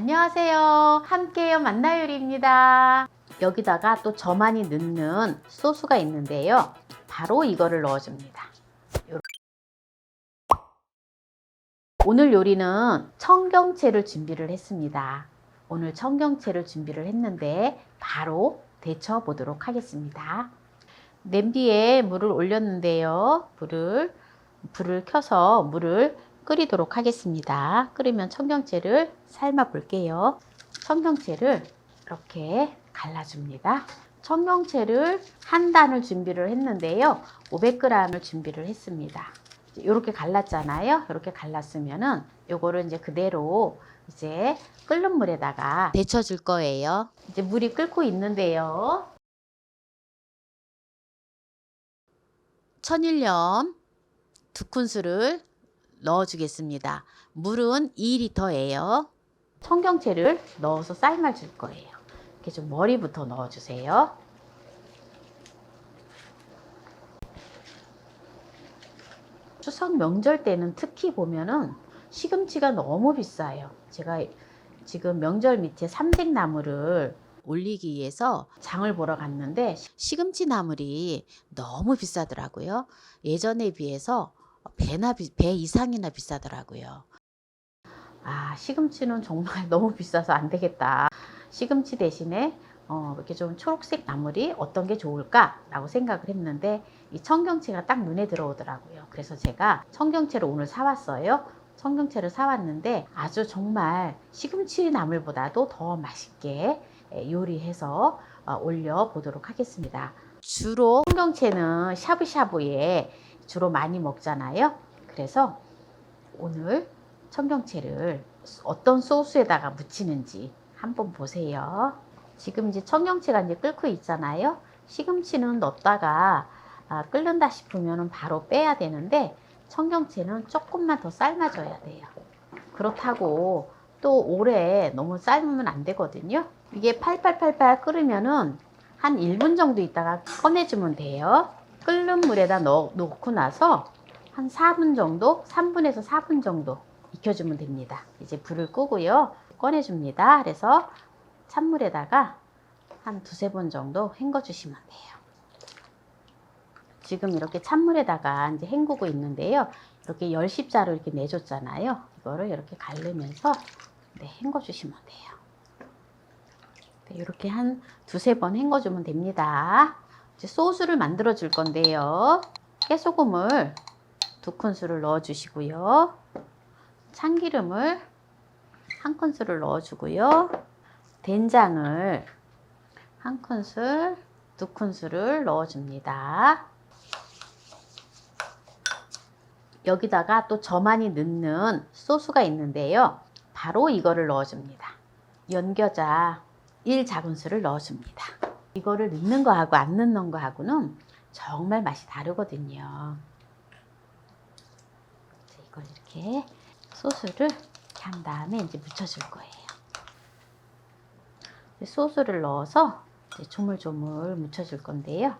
안녕하세요. 함께요 만나요리입니다. 여기다가 또 저만이 넣는 소스가 있는데요. 바로 이거를 넣어줍니다. 오늘 요리는 청경채를 준비를 했습니다. 오늘 청경채를 준비를 했는데 바로 데쳐 보도록 하겠습니다. 냄비에 물을 올렸는데요. 물을 불을 켜서 물을 끓이도록 하겠습니다. 끓이면 청경채를 삶아 볼게요. 청경채를 이렇게 갈라줍니다. 청경채를 한 단을 준비를 했는데요. 500g을 준비를 했습니다. 이렇게 갈랐잖아요. 이렇게 갈랐으면은 요거를 이제 그대로 이제 끓는 물에다가 데쳐 줄 거예요. 이제 물이 끓고 있는데요. 천일염 두 큰술을 넣어주겠습니다. 물은 2리터예요. 청경채를 넣어서 삶아 줄 거예요. 이렇게 좀 머리부터 넣어주세요. 추석 명절 때는 특히 보면은 시금치가 너무 비싸요. 제가 지금 명절 밑에 삼색나무를 올리기 위해서 장을 보러 갔는데 시금치 나물이 너무 비싸더라고요. 예전에 비해서 배나 비, 배 이상이나 비싸더라고요. 아 시금치는 정말 너무 비싸서 안 되겠다. 시금치 대신에 어, 이렇게 좀 초록색 나물이 어떤 게 좋을까라고 생각을 했는데 이 청경채가 딱 눈에 들어오더라고요. 그래서 제가 청경채를 오늘 사왔어요. 청경채를 사왔는데 아주 정말 시금치 나물보다도 더 맛있게 요리해서 어, 올려 보도록 하겠습니다. 주로 청경채는 샤브샤브에 주로 많이 먹잖아요. 그래서 오늘 청경채를 어떤 소스에다가 무치는지 한번 보세요. 지금 이제 청경채가 이제 끓고 있잖아요. 시금치는 넣었다가 아, 끓는다 싶으면 바로 빼야 되는데 청경채는 조금만 더 삶아줘야 돼요. 그렇다고 또 오래 너무 삶으면 안 되거든요. 이게 팔팔팔팔 끓으면은 한 1분 정도 있다가 꺼내주면 돼요. 끓는 물에다 넣, 넣고 나서 한 4분 정도, 3분에서 4분 정도 익혀주면 됩니다. 이제 불을 끄고요. 꺼내줍니다. 그래서 찬물에다가 한 두세 번 정도 헹궈 주시면 돼요. 지금 이렇게 찬물에다가 이제 헹구고 있는데요. 이렇게 열십자로 이렇게 내줬잖아요. 이거를 이렇게 갈르면서 네, 헹궈 주시면 돼요. 네, 이렇게 한 두세 번 헹궈 주면 됩니다. 소스를 만들어 줄 건데요. 깨소금을 두 큰술을 넣어 주시고요. 참기름을 한 큰술을 넣어 주고요. 된장을 한 큰술, 두 큰술을 넣어 줍니다. 여기다가 또 저만이 넣는 소스가 있는데요. 바로 이거를 넣어 줍니다. 연겨자 1작은술을 넣어 줍니다. 이거를 넣는 거하고 안 넣는 거하고는 정말 맛이 다르거든요. 이걸 이렇게 소스를 한 다음에 이제 묻혀줄 거예요. 소스를 넣어서 조물조물 묻혀줄 건데요.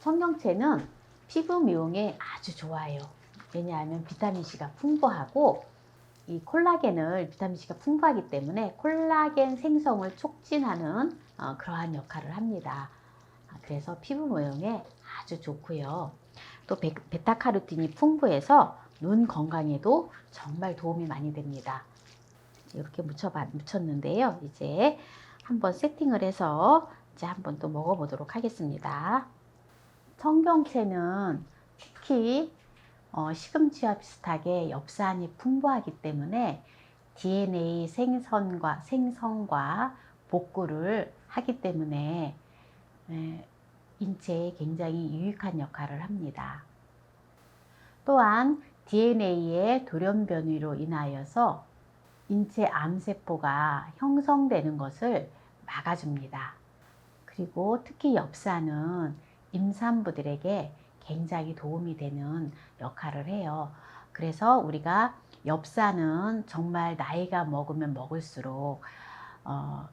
청경채는 피부 미용에 아주 좋아요. 왜냐하면 비타민C가 풍부하고 이 콜라겐을 비타민C가 풍부하기 때문에 콜라겐 생성을 촉진하는 어, 그러한 역할을 합니다. 아, 그래서 피부 모형에 아주 좋고요. 또 베, 베타카로틴이 풍부해서 눈 건강에도 정말 도움이 많이 됩니다. 이렇게 묻혀 묻혔는데요. 이제 한번 세팅을 해서 이제 한번 또 먹어보도록 하겠습니다. 청경채는 특히 어, 시금치와 비슷하게 엽산이 풍부하기 때문에 DNA 생선과 생성과 복구를 하기 때문에 에, 인체에 굉장히 유익한 역할을 합니다. 또한 DNA의 돌연 변이로 인하여서 인체 암세포가 형성되는 것을 막아줍니다. 그리고 특히 엽산은 임산부들에게 굉장히 도움이 되는 역할을 해요. 그래서 우리가 엽산은 정말 나이가 먹으면 먹을수록 어,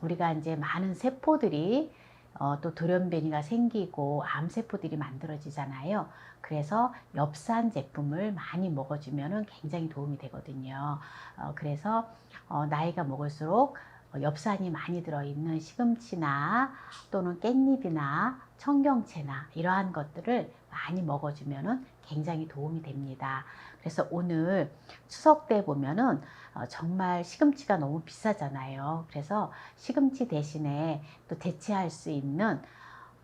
우리가 이제 많은 세포들이 어, 또 돌연변이가 생기고 암세포들이 만들어지잖아요. 그래서 엽산 제품을 많이 먹어주면 굉장히 도움이 되거든요. 어, 그래서 어, 나이가 먹을수록 어, 엽산이 많이 들어있는 시금치나 또는 깻잎이나 청경채나 이러한 것들을 많이 먹어주면 굉장히 도움이 됩니다. 그래서 오늘 추석 때 보면은 어, 정말 시금치가 너무 비싸잖아요. 그래서 시금치 대신에 또 대체할 수 있는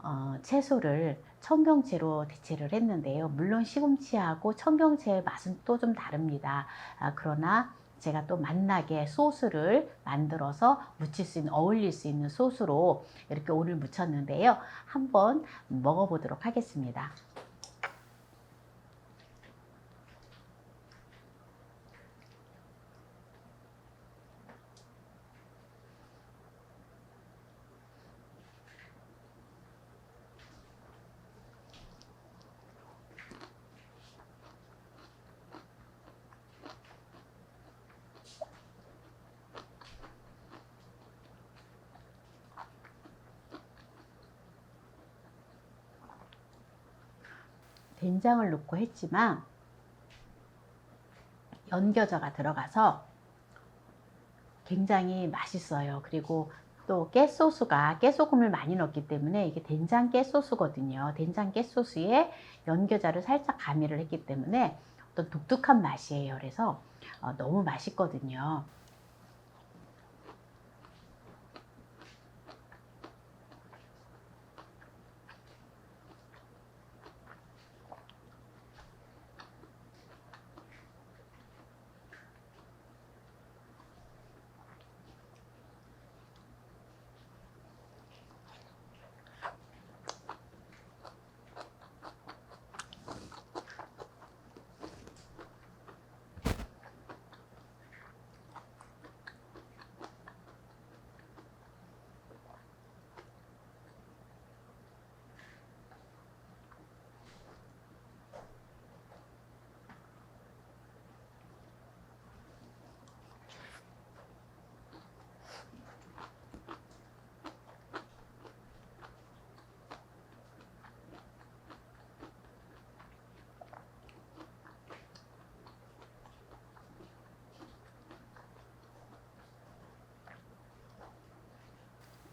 어, 채소를 청경채로 대체를 했는데요. 물론 시금치하고 청경채의 맛은 또 좀 다릅니다. 아, 그러나 제가 또 맛나게 소스를 만들어서 무칠 수 있는, 어울릴 수 있는 소스로 이렇게 오늘 무쳤는데요. 한번 먹어보도록 하겠습니다. 된장을 넣고 했지만 연겨자가 들어가서 굉장히 맛있어요. 그리고 또 깨소스가 깨소금을 많이 넣기 때문에 이게 된장 깨소스거든요. 된장 깨소스에 연겨자를 살짝 가미를 했기 때문에 어떤 독특한 맛이에요. 그래서 어, 너무 맛있거든요.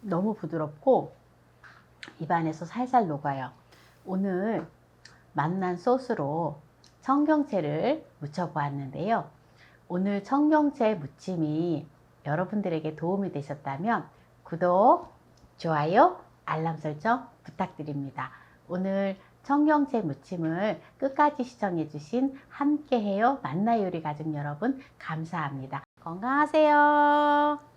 너무 부드럽고 입안에서 살살 녹아요. 오늘 맛난 소스로 청경채를 무쳐 보았는데요. 오늘 청경채 무침이 여러분들에게 도움이 되셨다면 구독, 좋아요, 알람 설정 부탁드립니다. 오늘 청경채 무침을 끝까지 시청해 주신 함께해요 만나 요리 가족 여러분 감사합니다. 건강하세요.